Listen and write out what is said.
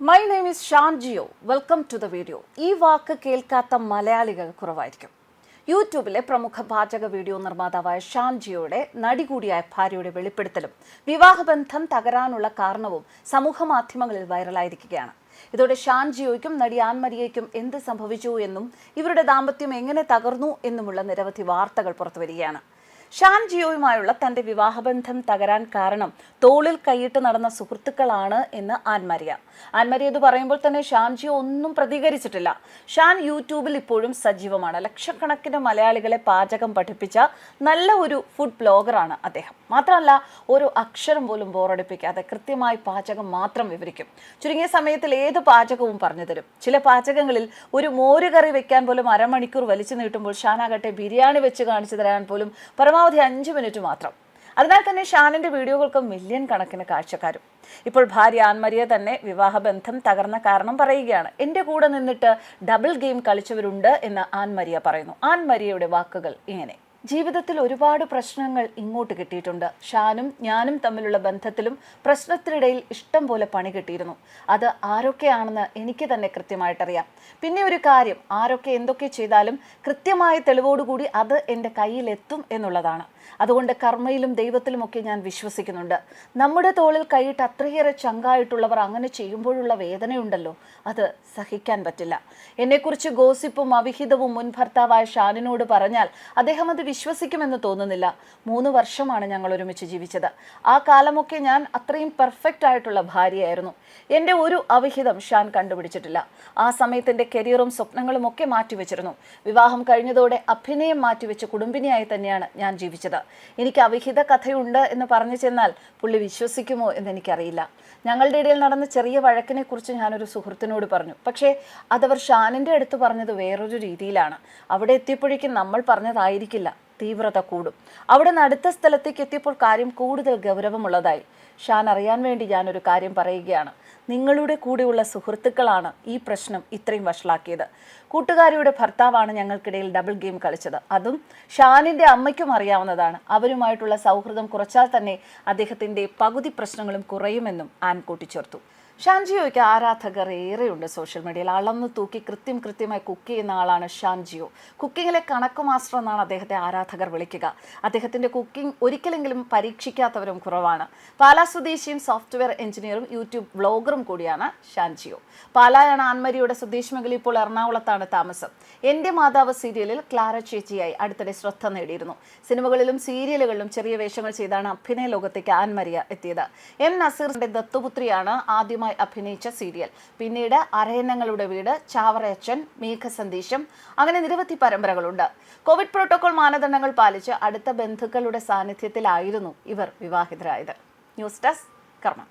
My name is Shan Geo welcome to the video ഈ വാക്ക് കേൾക്കാത്ത മലയാളികൾ കുറവായിരിക്കും. യൂട്യൂബിലെ പ്രമുഖ പാചക വീഡിയോ നിർമ്മാതാവായ ഷാൻ ജിയോയുടെ നടി കൂടിയായ ഭാര്യയുടെ വെളിപ്പെടുത്തലും വിവാഹബന്ധം തകരാനുള്ള കാരണവും സമൂഹ മാധ്യമങ്ങളിൽ വൈറലായിരിക്കുകയാണ്. ഇതോടെ ഷാൻ ജിയോയ്ക്കും നടി ആൻമരിയയ്ക്കും എന്ത് സംഭവിച്ചു എന്നും ഇവരുടെ ദാമ്പത്യം എങ്ങനെ തകർന്നു എന്നുമുള്ള നിരവധി വാർത്തകൾ പുറത്തുവരികയാണ്. ഷാൻ ജിയോയുമായുള്ള തന്റെ വിവാഹബന്ധം തകരാൻ കാരണം തോളിൽ കൈയിട്ട് നടന്ന സുഹൃത്തുക്കളാണ് എന്ന് ആൻമരിയ. ആൻമരിയ ഇത് പറയുമ്പോൾ തന്നെ ഷാൻ ജിയോ ഒന്നും പ്രതികരിച്ചിട്ടില്ല. ഷാൻ യൂട്യൂബിൽ ഇപ്പോഴും സജീവമാണ്. ലക്ഷക്കണക്കിന് മലയാളികളെ പാചകം പഠിപ്പിച്ച നല്ല ഒരു ഫുഡ് ബ്ലോഗറാണ് അദ്ദേഹം. മാത്രമല്ല ഒരു അക്ഷരം പോലും ബോറടിപ്പിക്കാതെ കൃത്യമായി പാചകം മാത്രം വിവരിക്കും. ചുരുങ്ങിയ സമയത്തിൽ ഏത് പാചകവും പറഞ്ഞു തരും. ചില പാചകങ്ങളിൽ ഒരു മോരുകറി വെക്കാൻ പോലും അരമണിക്കൂർ വലിച്ചു നീട്ടുമ്പോൾ ഷാൻ ഷാനാകട്ടെ ബിരിയാണി വെച്ച് കാണിച്ചു തരാൻ പോലും പരമാവധി അഞ്ച് മിനിറ്റ് മാത്രം. അതിനാൽ തന്നെ ഷാനിന്റെ വീഡിയോകൾക്ക് മില്യൺ കണക്കിന് കാഴ്ചക്കാരും. ഇപ്പോൾ ഭാര്യ ആൻമരിയ തന്നെ വിവാഹബന്ധം തകർന്ന കാരണം പറയുകയാണ്. എന്റെ കൂടെ നിന്നിട്ട് ഡബിൾ ഗെയിം കളിച്ചവരുണ്ട് എന്ന് ആൻമരിയ പറയുന്നു. ആൻമരിയയുടെ വാക്കുകൾ ഇങ്ങനെ. ജീവിതത്തിൽ ഒരുപാട് പ്രശ്നങ്ങൾ ഇങ്ങോട്ട് കിട്ടിയിട്ടുണ്ട്. ഷാനും ഞാനും തമ്മിലുള്ള ബന്ധത്തിലും പ്രശ്നത്തിനിടയിൽ ഇഷ്ടം പോലെ പണി കിട്ടിയിരുന്നു. അത് ആരൊക്കെയാണെന്ന് എനിക്ക് തന്നെ കൃത്യമായിട്ടറിയാം. പിന്നെ ഒരു കാര്യം ആരൊക്കെ എന്തൊക്കെ ചെയ്താലും കൃത്യമായ തെളിവോടുകൂടി അത് എന്റെ കയ്യിലെത്തും എന്നുള്ളതാണ്. അതുകൊണ്ട് കർമ്മയിലും ദൈവത്തിലുമൊക്കെ ഞാൻ വിശ്വസിക്കുന്നുണ്ട്. നമ്മുടെ തോളിൽ കൈയിട്ട് അത്രയേറെ ചങ്കായിട്ടുള്ളവർ അങ്ങനെ ചെയ്യുമ്പോഴുള്ള വേദനയുണ്ടല്ലോ. അത് സഹിക്കാൻ പറ്റില്ല. എന്നെക്കുറിച്ച് ഗോസിപ്പും അവിഹിതവും മുൻ ഭർത്താവായ ഷാനിനോട് പറഞ്ഞാൽ അദ്ദേഹം അത് വിശ്വസിക്കുമെന്ന് തോന്നുന്നില്ല. മൂന്ന് വർഷമാണ് ഞങ്ങൾ ഒരുമിച്ച് ജീവിച്ചത്. ആ കാലമൊക്കെ ഞാൻ അത്രയും പെർഫെക്റ്റ് ആയിട്ടുള്ള ഭാര്യയായിരുന്നു. എന്റെ ഒരു അവിഹിതം ഷാൻ കണ്ടുപിടിച്ചിട്ടില്ല. ആ സമയത്ത് എന്റെ കരിയറും സ്വപ്നങ്ങളും ഒക്കെ മാറ്റിവെച്ചിരുന്നു. വിവാഹം കഴിഞ്ഞതോടെ അഭിനയം മാറ്റിവെച്ച് കുടുംബിനിയായി തന്നെയാണ് ഞാൻ ജീവിച്ചത്. എനിക്ക് അവിഹിത കഥയുണ്ട് എന്ന് പറഞ്ഞു ചെന്നാൽ പുള്ളി വിശ്വസിക്കുമോ എന്ന് എനിക്കറിയില്ല. ഞങ്ങളുടെ ഇടയിൽ നടന്ന ചെറിയ വഴക്കിനെ കുറിച്ച് ഞാനൊരു സുഹൃത്തിനോട് പറഞ്ഞു. പക്ഷേ അതവർ ഷാനിന്റെ അടുത്ത് പറഞ്ഞത് വേറൊരു രീതിയിലാണ്. അവിടെ എത്തിയപ്പോഴേക്കും നമ്മൾ പറഞ്ഞതായിരിക്കില്ല. തീവ്രത കൂടും. അവിടെ നിന്ന് അടുത്ത സ്ഥലത്തേക്ക് എത്തിയപ്പോൾ കാര്യം കൂടുതൽ ഗൗരവമുള്ളതായി. ഷാൻ അറിയാൻ വേണ്ടി ഞാനൊരു കാര്യം പറയുകയാണ്. നിങ്ങളുടെ കൂടെയുള്ള സുഹൃത്തുക്കളാണ് ഈ പ്രശ്നം ഇത്രയും വഷളാക്കിയത്. കൂട്ടുകാരിയുടെ ഭർത്താവാണ് ഞങ്ങൾക്കിടയിൽ ഡബിൾ ഗെയിം കളിച്ചത്. അതും ഷാനിന്റെ അമ്മയ്ക്കും അറിയാവുന്നതാണ്. അവരുമായിട്ടുള്ള സൗഹൃദം കുറച്ചാൽ തന്നെ അദ്ദേഹത്തിന്റെ പകുതി പ്രശ്നങ്ങളും കുറയുമെന്നും ആൻ കൂട്ടിച്ചേർത്തു ഷാൻജിയോയ്ക്ക് ആരാധകർ ഏറെയുണ്ട് സോഷ്യൽ മീഡിയയിൽ. അളന്ന് തൂക്കി കൃത്യം കൃത്യമായി കുക്ക് ചെയ്യുന്ന ആളാണ് ഷാൻജിയോ. കുക്കിങ്ങിലെ കണക്ക് മാസ്റ്റർ എന്നാണ് അദ്ദേഹത്തെ ആരാധകർ വിളിക്കുക. അദ്ദേഹത്തിന്റെ കുക്കിംഗ് ഒരിക്കലെങ്കിലും പരീക്ഷിക്കാത്തവരും കുറവാണ്. പാലാ സ്വദേശിയും സോഫ്റ്റ്വെയർ എഞ്ചിനീയറും യൂട്യൂബ് വ്ളോഗറും കൂടിയാണ് ഷാൻജിയോ. പാലായാണ് ആൻമരിയുടെ സ്വദേശ് മകൾ ഇപ്പോൾ എറണാകുളത്താണ് താമസം. എന്റെ മാതാവ് സീരിയലിൽ ക്ലാര ചേച്ചിയായി അടുത്തിടെ ശ്രദ്ധ നേടിയിരുന്നു. സിനിമകളിലും സീരിയലുകളിലും ചെറിയ വേഷങ്ങൾ ചെയ്താണ് അഭിനയ ലോകത്തേക്ക് ആൻമരിയ എത്തിയത്. എം നസീറിന്റെ ദത്തുപുത്രിയാണ് ആദ്യമായി അഭിനയിച്ച സീരിയൽ. പിന്നീട് അരയന്നങ്ങളുടെ വീട് ചാവറയച്ചൻ മേഘസന്ദേശം അങ്ങനെ നിരവധി പരമ്പരകളുണ്ട്. കോവിഡ് പ്രോട്ടോകോൾ മാനദണ്ഡങ്ങൾ പാലിച്ച് അടുത്ത ബന്ധുക്കളുടെ സാന്നിധ്യത്തിലായിരുന്നു ഇവർ വിവാഹിതരായത്. ന്യൂസ് ഡെസ്ക് കർമ്മ